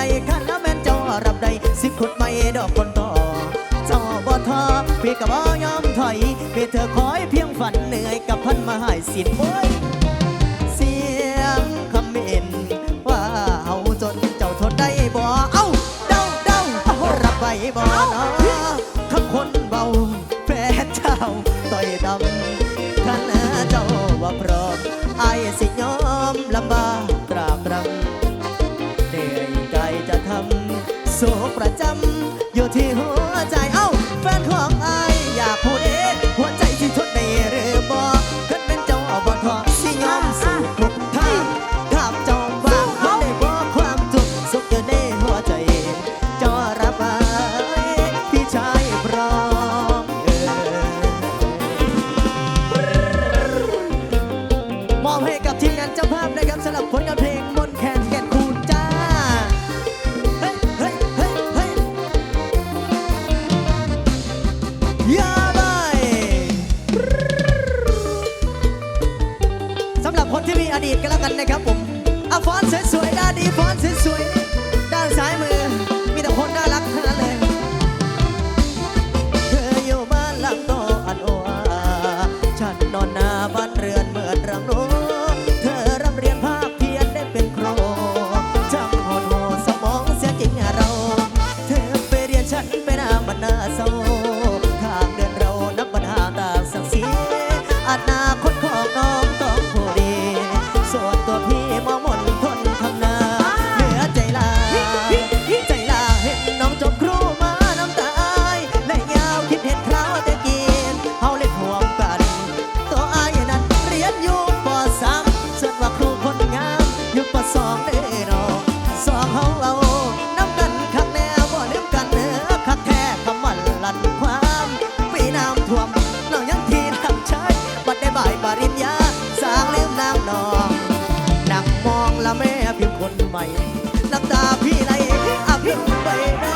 ไรข้างแม่นจอรับได้สิบคนไม่ดอกคนต่อจอบ่ทอพี่กับอยอมถอยพี่เธอคอยเพียงฝันเหนื่อยกับพันมาหายสิทธิ์เสียงคำเอ็นว่าเอาจนเจ้าทนได้บ่เอ้าเด้าเด้ารับไปบ่เนาะคำคนเบาแฟนเจ้าต่อยดำขันเจ้าว่าพร้อมไอ้สิยอมลำบาก อบให้กับทีมงานเจ้าภาพนะครับสำหรับผลงานเพลงมนแคนแกนคูณจ้าเฮ้ยเฮ้ยเฮ้ยเฮ้ยยาบาสำหรับคนที่มีอดีตกันแล้วกันนะครับผมอะฟอนสวยๆด้านนี้ฟอนสวยๆ Tech ใหม่นักดาพี่ไหลอาบลงไป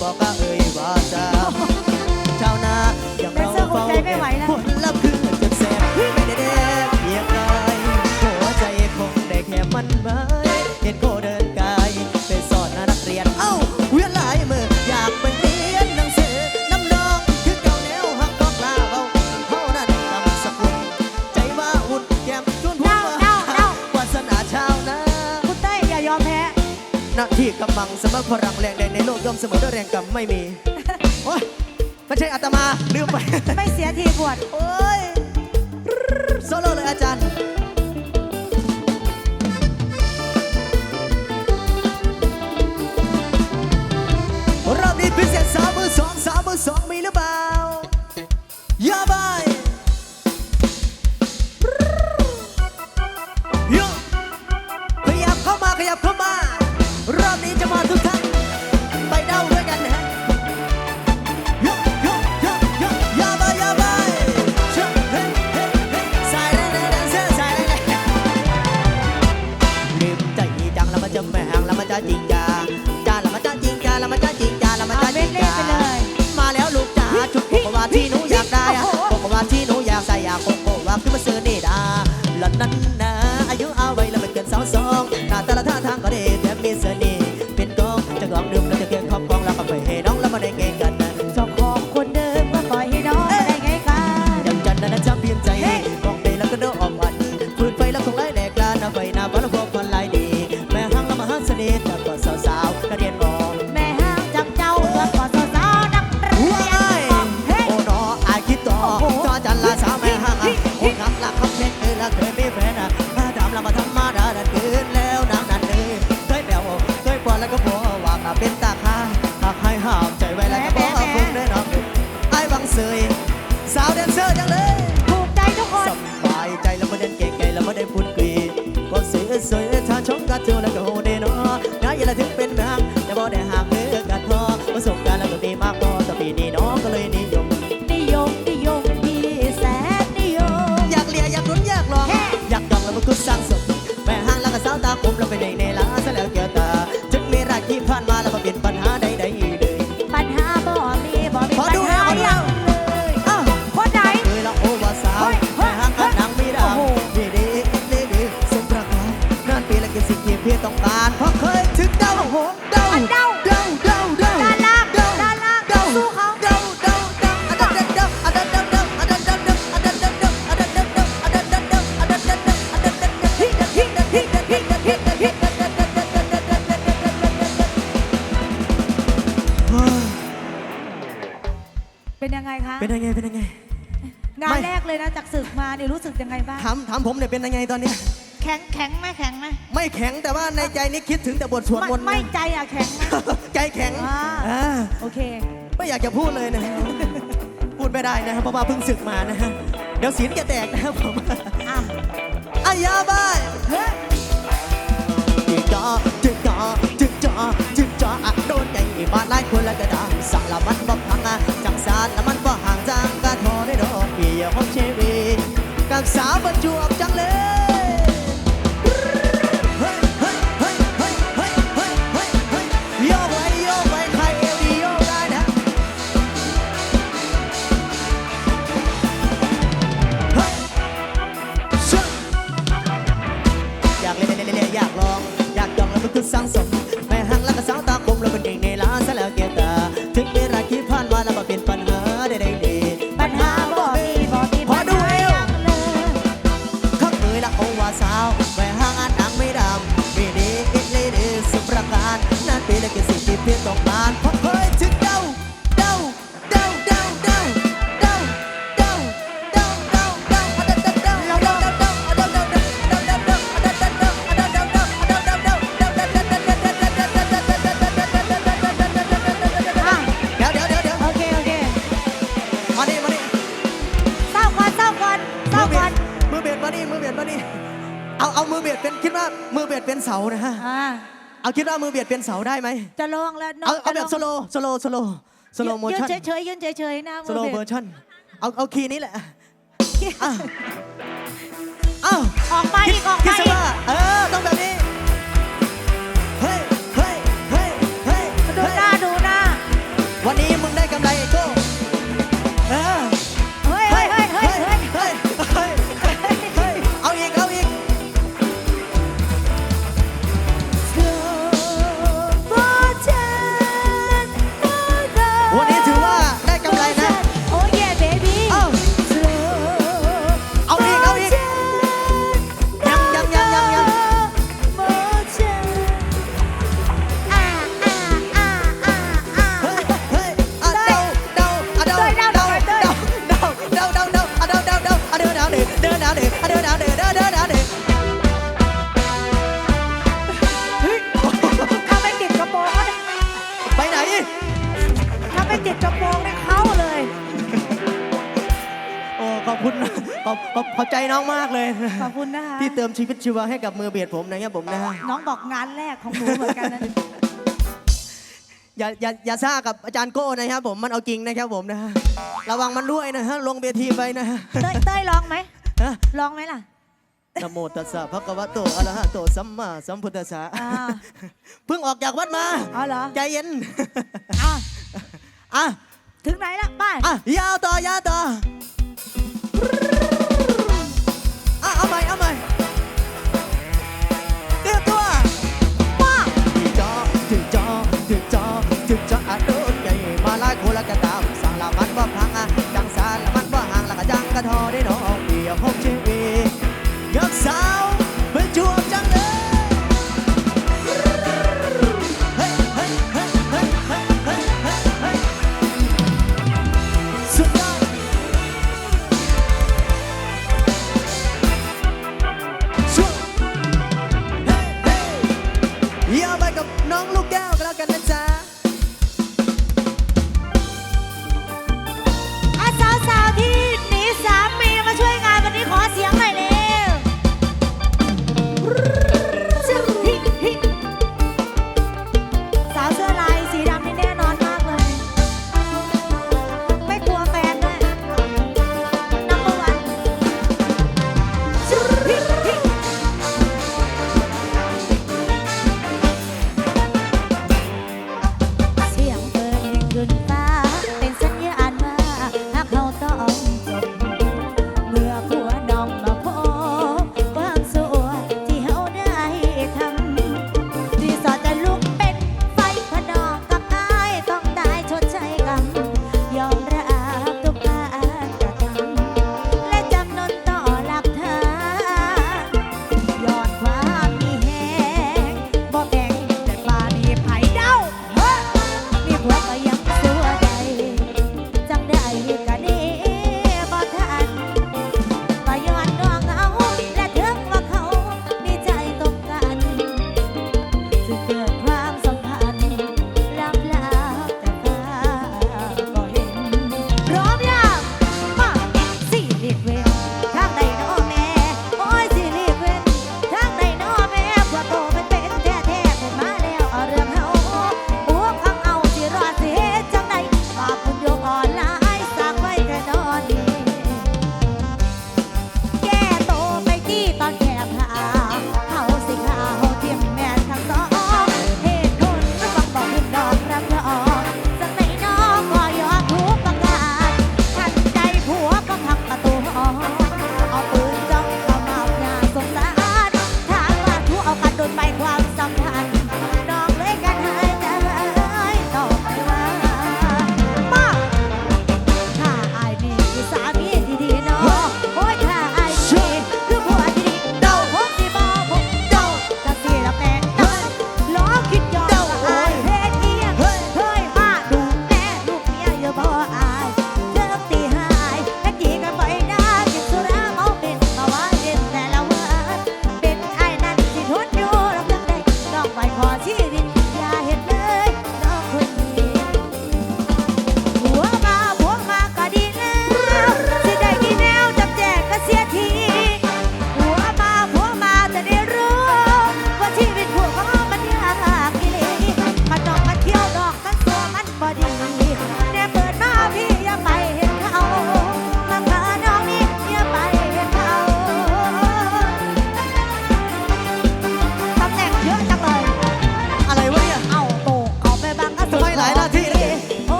บอกก็เอ่ยวาจา มัครพลังแรงใดในโลกย่อมเสมอด้วยแรงกรรไม่มี โอ๊ยไม่ใช่อาตมาลืมไป ไม่เสียทีบวชโอ้ยโซโล่เลยอาจารย์ ว่าขึ้นมาเสือเนดาหลังนั้น ผ่านมา แรกเลยนะจากศึกมาเนี่ยรู้สึกยังไงบ้างถามถามผมเนี่ยเป็นยังไงตอนนี้ แข็งแข็งไหมแข็งไหมไม่แข็งแต่ว่าในใจนี่คิดถึงแต่บทสวดมนต์ไม่ใจอะแข็งไหมใจแข็งโอเค ไม่อยากจะพูดเลยนะพูดไม่ได้นะครับเพราะว่าเพิ่งศึกมานะฮะเดี๋ยวศีลจะแตกนะครับผมอะอายาบ้ายจิกจอจิกจอจิกจอจิกจออะโดนใจบาดไล่คนละกระดาษสารมันบอบพังอะจังสารมัน Sabatua. เอาคิดว่ามือเบียดเป็นเสาได้ไหมจะลองแล้วน้องเอาเอาแบบจะสลโลสโลสโลสโลโมยืนชั่นเฉยๆยืนเฉยๆนะสโลมือเวเบอสร์ชันเอาเอาคีย์นี้แหละอ้าวอ้าวออกมาอีกออกคิดมาซะอีก ว่าเออต้องแบบนี้ มากเลย ขอบคุณนะคะ ที่เติมชีวิตชีวาให้กับมือเบียดผมนะครับผมนะฮะน้องบอกงานแรกของหนูเหมือนกันนะอย่าอย่าอย่าซ่ากับอาจารย์โก้นะครับผมมันเอาจริงนะครับผมนะฮะระวังมันด้วยนะฮะลงเวทีไปนะฮะ เต้ยเต้ยร้องไหมฮะ ร้องไหมล่ะ นะโมตัสสะภะคะวะโตอะระหะโตสัมมาสัมพุทธัสสะอ่าเพิ่งออกจากวัดมา อ๋อเหรอใจเย็นอะอะ ถึงไหนละไป้าอะ ยาวต่อยาวต่ออะเอา ใหม่เอาใหม่เตรียมตัวป้าถึงจอถึงจอถึงจอถึงจออาโดนใหญ่มาลายโคละกะตามสั่งละมันบ่พังอะจังสารละมันบ่ห่างละกะจังกะทอได้น้อ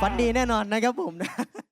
ฝันดีแน่นอนนะครับผม